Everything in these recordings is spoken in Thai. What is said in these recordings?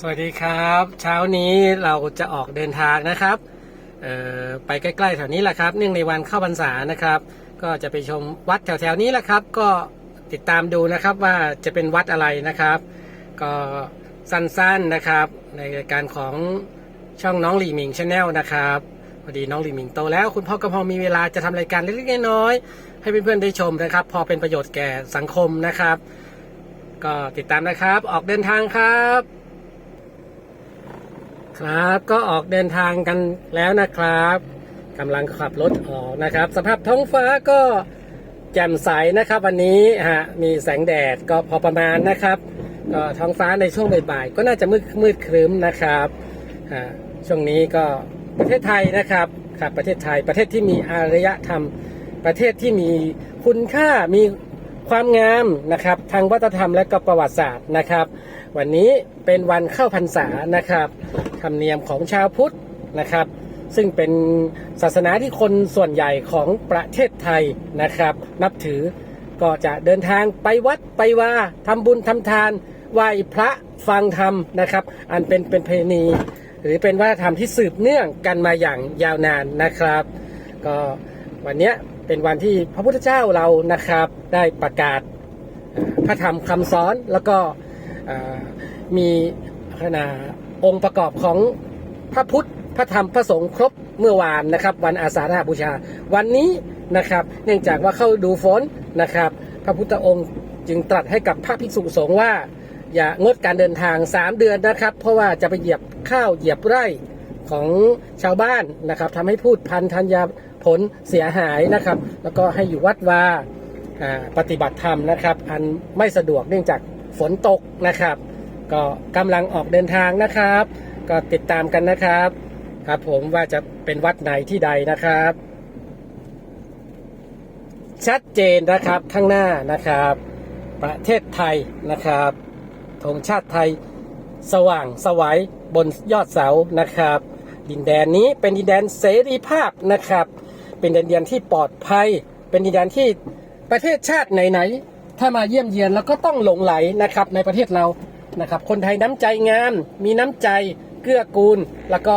สวัสดีครับ เช้านี้เราจะออกเดินทางนะครับไปใกล้ๆแถวนี้แหละครับ เนื่องในวันเข้าพรรษานะครับ ก็จะไปชมวัดแถวๆนี้แหละครับ ก็ติดตามดูนะครับว่าจะเป็นวัดอะไรนะครับ ก็สั้นๆนะครับ ในรายการของช่องน้องหลีหมิงชาแนลนะครับพอดีน้องหลีหมิงโตแล้วคุณพ่อก็พอมีเวลาจะทำรายการเล็กๆน้อยๆให้เพื่อนๆได้ชมนะครับ พอเป็นประโยชน์แก่สังคมนะครับ ก็ติดตามนะครับ ออกเดินทางครับ ครับก็ออกเดินทางกันแล้วนะครับกำลังขับรถออกนะครับ สภาพท้องฟ้าก็แจ่มใสนะครับ วันนี้ฮะมีแสงแดดก็พอประมาณนะครับก็ท้องฟ้าในช่วงบ่ายๆก็น่าจะมืดมืดครึ้มนะครับฮะช่วงนี้ก็ประเทศไทยนะครับครับประเทศไทยประเทศที่มีอารยธรรม ประเทศที่มีคุณค่ามีความงามนะครับ ทางวัฒนธรรมและก็ประวัติศาสตร์นะครับ วันนี้เป็นวันเข้าพรรษานะครับธรรมเนียมของชาวพุทธนะครับ ซึ่งเป็นศาสนาที่คนส่วนใหญ่ของประเทศไทยนะครับ นับถือก็จะเดินทางไปวัดไปว่าทำบุญทำทานไหว้พระฟังธรรมนะครับ อันเป็นเป็นเพณี หรือเป็นวัฒนธรรมที่สืบเนื่องกันมาอย่างยาวนานนะครับ ก็วันนี้เป็นวันที่พระพุทธเจ้าเรานะครับได้ประกาศพระธรรมคำสอนแล้วก็ มีขนาองค์ประกอบของพระพุทธพระธรรมพระสงฆ์ครบเมื่อวานนะครับ วันอาสาฬหบูชา วันนี้นะครับ เนื่องจากว่าเข้าดูฝนนะครับ พระพุทธองค์จึงตรัสให้กับพระภิกษุสงฆ์ว่า อย่างดการเดินทาง 3 เดือนนะครับ เพราะว่าจะไปเหยียบข้าวเหยียบไร่ของชาวบ้านนะครับทำให้พูดพันธัญญาผลเสียหายนะครับ แล้วก็ให้อยู่วัดวาปฏิบัติธรรมนะครับ อันไม่สะดวกเนื่องจาก ฝนตกนะครับ ก็กำลังออกเดินทางนะครับ ก็ติดตามกันนะครับ ครับผมว่าจะเป็นวัดไหนที่ใดนะครับ ชัดเจนนะครับข้างหน้านะครับ ประเทศไทยนะครับธงชาติไทยสว่างสวัยบนยอดเสานะครับ ดินแดนนี้เป็นดินแดนเสรีภาพนะครับ เป็นดินแดนที่ปลอดภัย เป็นดินแดนที่ประเทศชาติไหนๆ ถ้ามาเยี่ยมเยียนแล้วก็ต้องหลงไหลนะครับในประเทศเรานะครับ คนไทยน้ำใจงามมีน้ำใจเกื้อกูล แล้วก็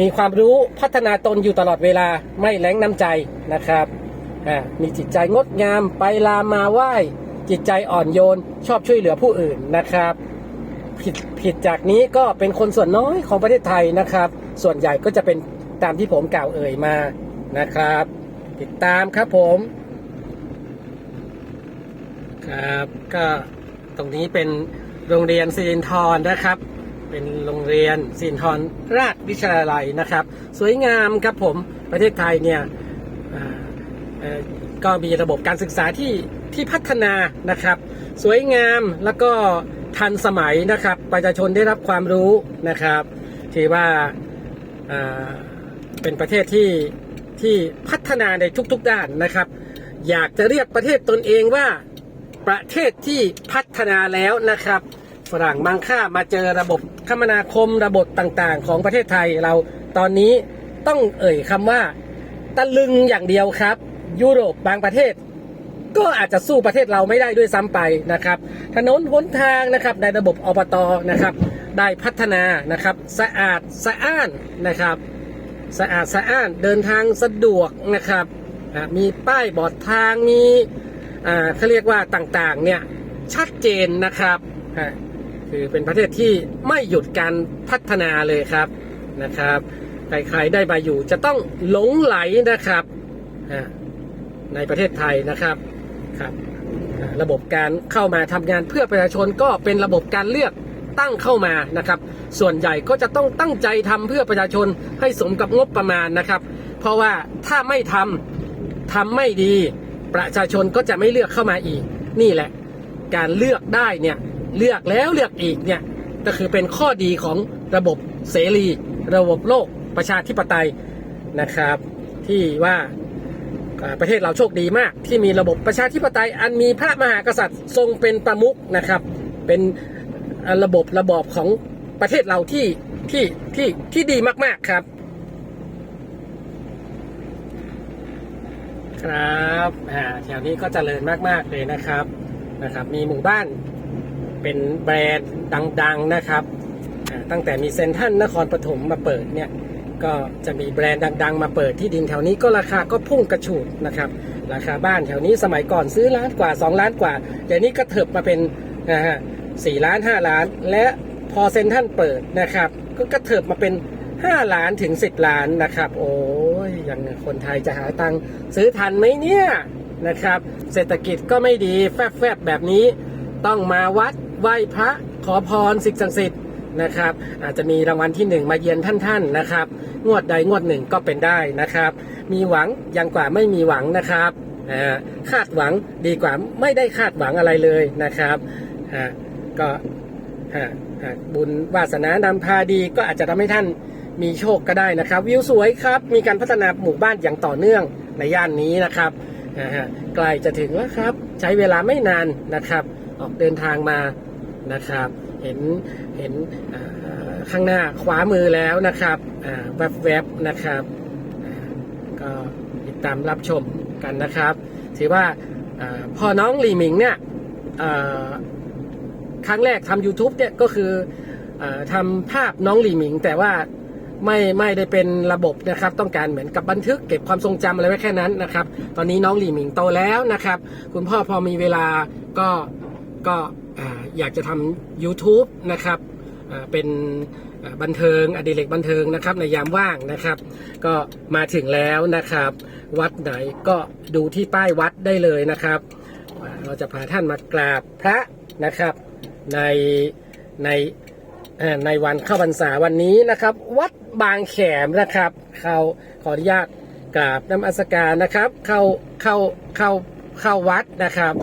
มีความรู้พัฒนาตนอยู่ตลอดเวลาไม่แรงน้ำใจนะครับมีจิตใจงดงามไปลามาไหว้จิตใจอ่อนโยน ชอบช่วยเหลือผู้อื่นนะครับ ผิดผิดจากนี้ก็เป็นคนส่วนน้อยของประเทศไทยนะครับ ส่วนใหญ่ก็จะเป็นตามที่ผมกล่าวเอ่ยมานะครับ ติดตามครับผม ครับ ก็ตรงนี้เป็นโรงเรียนสิรินทรนะครับ เป็นโรงเรียนสิรินทรราชวิทยาลัยนะครับ สวยงามครับผมประเทศไทยเนี่ยก็มีระบบการศึกษาที่ที่พัฒนานะครับ สวยงามแล้วก็ทันสมัยนะครับ ประชาชนได้รับความรู้นะครับถือว่าเป็นประเทศที่ที่พัฒนาในทุกๆด้านนะครับ อยากจะเรียกประเทศตนเองว่า ประเทศที่พัฒนาแล้วนะครับ ฝรั่งมังค่ามาเจอระบบคมนาคมระบบต่างๆ ของประเทศไทยเราตอนนี้ต้องเอ่ยคำว่า ตะลึงอย่างเดียวครับ ยุโรปบางประเทศ ก็อาจจะสู้ประเทศเราไม่ได้ด้วยซ้ำไปนะครับ ถนนหนทางนะครับในระบบอบตนะครับ ได้พัฒนานะครับ สะอาดสะอ้านนะครับ สะอาดสะอ้านเดินทางสะดวกนะครับมีป้ายบอกทางมี เขาเรียกว่าต่างๆเนี่ยชัดเจนนะครับคือเป็นประเทศที่ไม่หยุดการพัฒนาเลยครับนะครับใครๆได้มาอยู่จะต้องหลงไหลนะครับในประเทศไทยนะครับครับ ระบบการเข้ามาทำงานเพื่อประชาชนก็เป็นระบบการเลือกตั้งเข้ามานะครับ ส่วนใหญ่ก็จะต้องตั้งใจทำเพื่อประชาชนให้สมกับงบประมาณนะครับ เพราะว่าถ้าไม่ทำทำไม่ดี ประชาชนก็จะไม่เลือกเข้ามาอีก นี่แหละ การเลือกได้เนี่ยเลือกแล้วเลือกอีกเนี่ยก็คือเป็นข้อดีของระบบเสรี ระบบโลกประชาธิปไตยนะครับ ที่ว่าประเทศเราโชคดีมาก ที่มีระบบประชาธิปไตย อันมีพระมหากษัตริย์ทรงเป็นประมุขนะครับ เป็นระบบระบอบของประเทศเราที่ที่ที่ที่ดีมากๆครับ ครับอ่าแถวนี้ก็เจริญมากๆเลยนะครับนะครับ มีหมู่บ้านเป็นแบรนด์ดัง ๆนะครับ ตั้งแต่มีเซนทรันนครปฐมมาเปิดเนี่ยก็จะมีแบรนด์ดัง ๆ มาเปิดที่ดินแถวนี้ก็ราคาก็พุ่งกระฉูดนะครับ ราคาบ้านแถวนี้สมัยก่อนซื้อล้านกว่า 2 ล้านกว่าเดี๋ยวนี้ก็เถิบมาเป็นนะฮะสี่ล้าน 5 ล้าน และพอเซนทรันเปิดนะครับ ก็กระเถิบมาเป็น 5ล้านถึง10ล้านนะครับ โอ้ยยังคนไทยจะหาตังค์ซื้อทันไหมเนี่ยนะครับ เศรษฐกิจก็ไม่ดีแฟบๆแบบนี้ ต้องมาวัดไหว้พระขอพรสิ่งศักดิ์สิทธิ์นะครับ อาจจะมีรางวัลที่หนึ่งมาเยือนท่านๆนะครับ งวดใดงวดหนึ่งก็เป็นได้นะครับ มีหวังยังกว่าไม่มีหวังนะครับอ่าคาดหวังดีกว่าไม่ได้คาดหวังอะไรเลยนะครับก็บุญวาสนานำพาดีก็อาจจะทำให้ท่าน มีโชคก็ได้นะครับ วิวสวยครับ มีการพัฒนาหมู่บ้านอย่างต่อเนื่องในย่านนี้นะครับนะฮะใกล้จะถึงแล้วครับ ใช้เวลาไม่นานนะครับ ออกเดินทางมานะครับ เห็นเห็นข้างหน้าขวามือแล้วนะครับอ่าแวบๆนะครับ ก็ติดตามรับชมกันนะครับ ถือว่าพอน้องหลีหมิงเนี่ยครั้งแรกทำ YouTube เนี่ยก็คืออทำภาพน้องหลีหมิง แต่ว่า ไม่ไม่ได้เป็นระบบนะครับ ต้องการเหมือนกับบันทึกเก็บความทรงจำอะไรไว้แค่นั้นนะครับ ตอนนี้น้องหลี่หมิงโตแล้วนะครับ คุณพ่อพอมีเวลาก็ก็อยากจะทำ YouTube นะครับเป็นบันเทิงอดิเรกบันเทิงนะครับในยามว่างนะครับ ก็มาถึงแล้วนะครับ วัดไหนก็ดูที่ป้ายวัดได้เลยนะครับ เราจะพาท่านมากราบพระนะครับ ในในในวันเข้าพรรษาวันนี้นะครับ วัด บางแขมนะครับ เขาขออนุญาตกราบน้ำอัสการนะครับ เข้าเข้าเข้าเข้าวัดนะครับ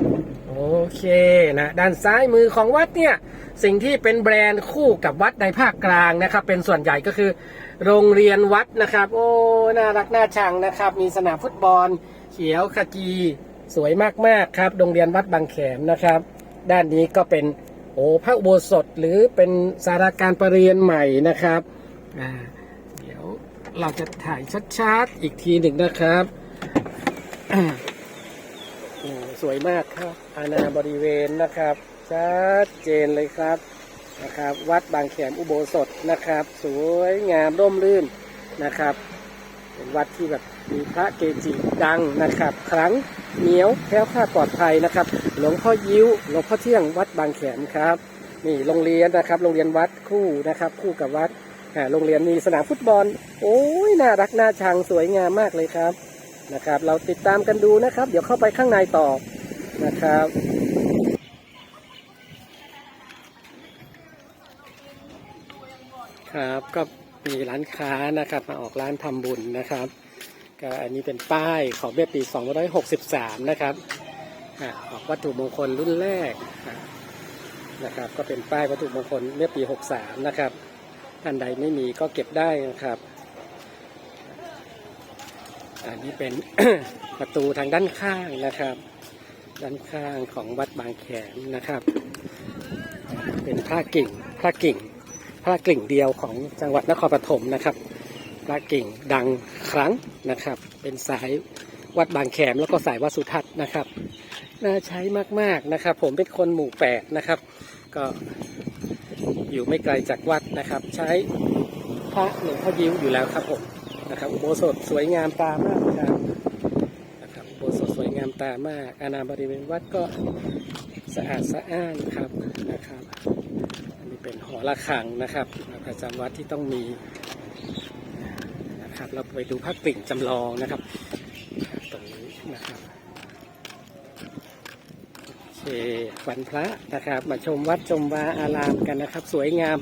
โอเคนะด้านซ้ายมือของวัดเนี่ยสิ่งที่เป็นแบรนด์คู่กับวัดในภาคกลางนะครับ เป็นส่วนใหญ่ก็คือ โรงเรียนวัดนะครับ โอ้น่ารักน่าชังนะครับ มีสนามฟุตบอล เขียวขจีสวยมากๆครับโรงเรียนวัดบางแขมนะครับ ด้านนี้ก็เป็นโอ้พระอุโบสถหรือเป็นสาราการประเรียนใหม่นะครับอ่า ยวเราจะถ่ายชัดๆอีกทีหนึ่งนะครับสวยมากครับอาณาบริเวณนะครับชัดเจนเลยครับนะครับ วัดบางแขมอุโบสถนะครับ สวยงามร่มรื่นนะครับ เป็นวัดที่แบบมีพระเกจิดังนะครับ ครั้งเหนียวแค้วคลาปลอดภัยนะครับ หลวงพ่อยิ้วหลวงพ่อเที่ยงวัดบางแขมครับ นี่โรงเรียนนะครับ โรงเรียนวัดคู่นะครับ คู่กับวัด โรงเรียนมีสนามฟุตบอล โอ้ยน่ารักน่าชังสวยงามมากเลยครับนะครับ เราติดตามกันดูนะครับ เดี๋ยวเข้าไปข้างในต่อนะครับครับก็มีร้านค้านะครับ มาออกร้านทำบุญนะครับก็อันนี้เป็นป้ายของเมื่อปี 2563 นะครับออกวัตถุมงคลรุ่นแรกนะครับ ก็เป็นป้ายวัตถุมงคลเมื่อปี 63 นะครับ ท่านใดไม่มีก็เก็บได้นะครับ อันนี้เป็นประตูทางด้านข้างนะครับ ด้านข้างของวัดบางแขมนะครับ เป็นพระกิ่งพระกิ่งพระกิ่งเดียวของจังหวัดนครปฐมนะครับพระกิ่งดังครั้งนะครับ เป็นสายวัดบางแขมแล้วก็สายวัดสุทัศน์นะครับ น่าใช้มากๆนะครับ ผมเป็นคนหมู่แปดนะครับ ก็ อยู่ไม่ไกลจากวัดนะครับ ใช้พระหลวงพ่อยิ้วอยู่แล้วครับผมนะครับอุโบสถสวยงามตามากนะครับนะครับอุโบสถสวยงามตามาก อาณาบริเวณวัดก็สะอาดสะอ้านครับนะครับอันนี้เป็นหอระฆังนะครับประจำวัดที่ต้องมีนะครับเราไปดูพระกลิ่งจำลองนะครับตรงนี้นะครับ เควันพระนะครับ มาชมวัดชมวาอารามกันนะครับ สวยงาม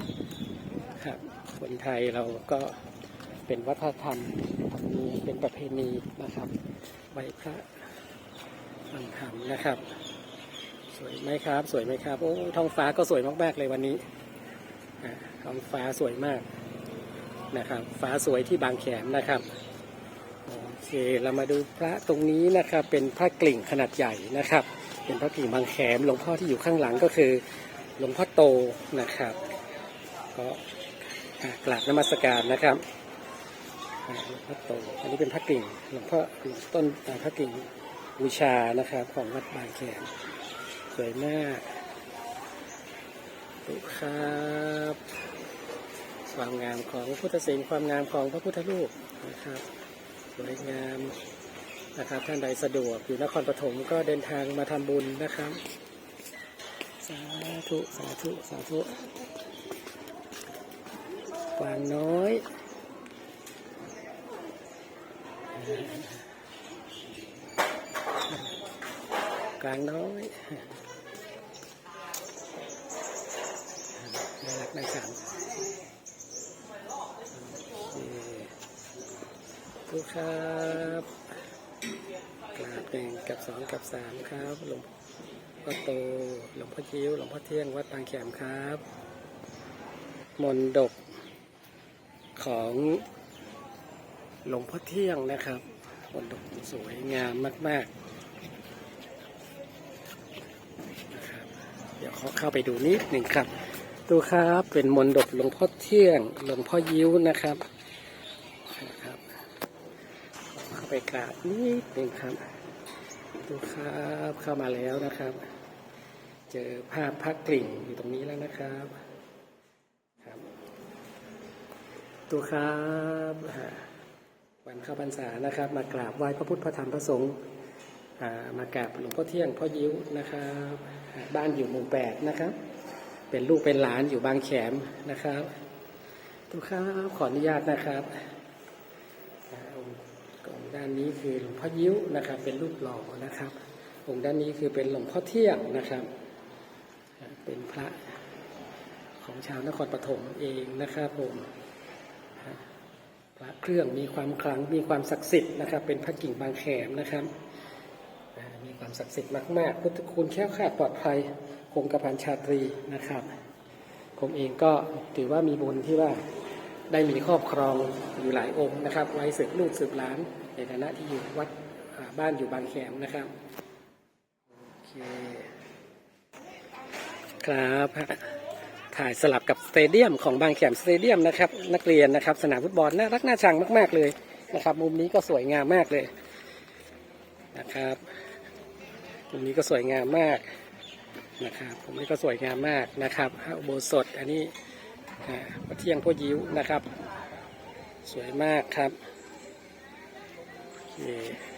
ครับคนไทยเราก็เป็นวัฒนธรรมมีเป็นประเพณีนะครับไหว้พระวันธรรมนะครับ สวยไหมครับ สวยไหมครับโอ้ท้องฟ้าก็สวยมากๆเลยวันนี้ท้องฟ้าสวยมากนะครับ ฟ้าสวยที่บางแขมนะครับโอเคเรามาดูพระตรงนี้นะครับ เป็นพระกลิ่งขนาดใหญ่นะครับ เป็นพระกิ่งบางแขมหลวงพ่อที่อยู่ข้างหลังก็คือหลวงพ่อโตนะครับ ก็กราบนมัสการนะครับหลวงพ่อโตอันนี้เป็นพระกิ่งหลวงพ่อต้นพระกิ่งบูชานะครับของวัดบางแขมสวยมากดูครับความงามของพุทธศิลป์ความงามของพระพุทธรูปนะครับสวยงาม นะครับ ท่านใดสะดวกอยู่นครปฐมก็เดินทางมาทำบุญนะครับ สาธุ สาธุ สาธุกวางน้อยกลางน้อยน่ารักน่าชังทุกครับ กราบหนึ่งกับสองกับสามครับหลวงพ่อโตหลวงพ่อยิ้วหลวงพ่อเที่ยงวัดบางแขมครับ มนดกของหลวงพ่อเที่ยงนะครับ มนดกสวยงามมากๆนะครับเดี๋ยวขอเข้าไปดูนิดหนึ่งครับดูครับเป็นมนดบหลวงพ่อเที่ยงหลวงพ่อยิ้วนะครับครับเข้าไปกราบนิดหนึ่งครับ ดูครับเข้ามาแล้วนะครับ เจอภาพพระกลิ่งอยู่ตรงนี้แล้วนะครับครับดูครับอ่าวันเข้าพรรษานะครับ มากราบไหว้พระพุทธพระธรรมพระสงฆ์มากราบหลวงพ่อเที่ยงพ่อยิ้วนะครับบ้านอยู่หมู่แปดนะครับ เป็นลูกเป็นหลานอยู่บางแขมนะครับทุกครับขออนุญาตนะครับ ด้านนี้คือหลวงพ่อยิ้วนะครับ เป็นรูปหล่อนะครับ องค์ด้านนี้คือเป็นหลวงพ่อเที่ยงนะครับ เป็นพระของชาวนครปฐมเองนะครับผมพระเครื่องมีความขลังมีความศักดิ์สิทธิ์นะครับ เป็นพระกิ่งบางแขมนะครับมีความศักดิ์สิทธิ์มากๆพุทธคุณแค้วคาดปลอดภัยคงกระพันชาตรีนะครับ ผมเองก็ถือว่ามีบุญที่ว่าได้มีครอบครองอยู่หลายองค์นะครับ ไว้สืบลูกสืบหลาน ในฐานะที่อยู่วัดบ้านอยู่บางแขมนะครับ โอเค ครับถ่ายสลับกับสเตเดียมของบางแขมสเตเดียมนะครับ นักเรียนนะครับ สนามฟุตบอลน่ารักน่าชังมาก ๆ เลยนะครับ มุมนี้ก็สวยงามมากเลยนะครับตรงนี้ก็สวยงามมากนะครับผมนี่ก็สวยงามมากนะครับอุโบสถอันนี้อ่าพระเที่ยงพ่อยิ้วนะครับ สวยมากครับ โ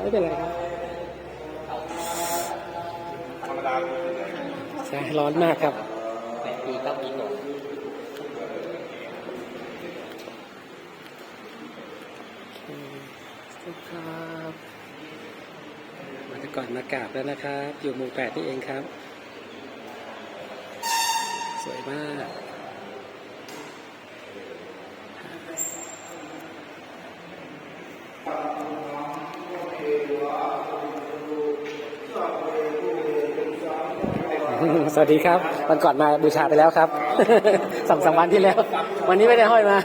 ไม่เป็นไรครับใช่ร้อนมากครับแปดปีเก้าปีก่อนโอเคครับมาแต่ก่อนมากราบแล้วนะครับ อยู่หมู่แปดนี่เองครับ สวยมาก สวัสดีครับวันก่อนมาบูชาไปแล้วครับสองสามวันที่แล้ว วันนี้ไม่ได้ห้อยมา